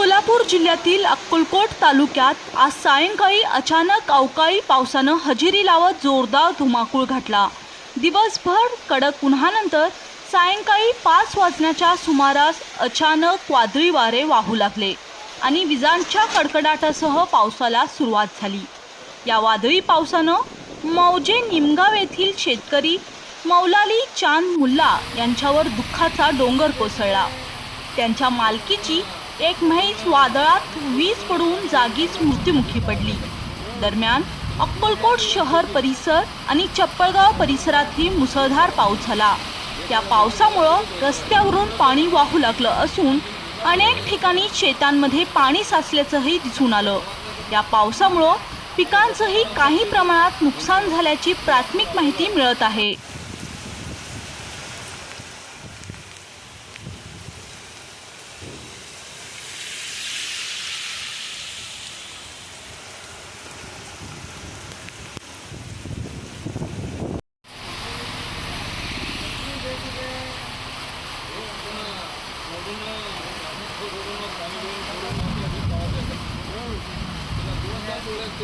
सोलापूर जिल्ह्यातील अक्कलकोट तालुक्यात आज सायंकाळी अचानक अवकाळी पावसानं हजेरी लावत जोरदार धुमाकूळ घातला. दिवसभर कडक उन्हानंतर सायंकाळी पाच वाजण्याच्या सुमारास अचानक वादळी वारे वाहू लागले आणि विजांच्या कडकडाटासह पावसाला सुरुवात झाली. या वादळी पावसानं मौजे निमगाव येथील शेतकरी मौलाली चांद मुल्ला यांच्यावर दुःखाचा डोंगर कोसळला. त्यांच्या मालकीची एक म्हैस वादळात वीज पडून जागीच मृत्युमुखी पडली. दरम्यान अक्कलकोट शहर परिसर आणि चप्पळगाव परिसरातही मुसळधार पाऊस झाला. या पावसामुळं रस्त्यावरून पाणी वाहू लागलं असून अनेक ठिकाणी शेतांमध्ये पाणी साचल्याचंही दिसून आलं. या पावसामुळं पिकांचंही काही प्रमाणात नुकसान झाल्याची प्राथमिक माहिती मिळत आहे. durante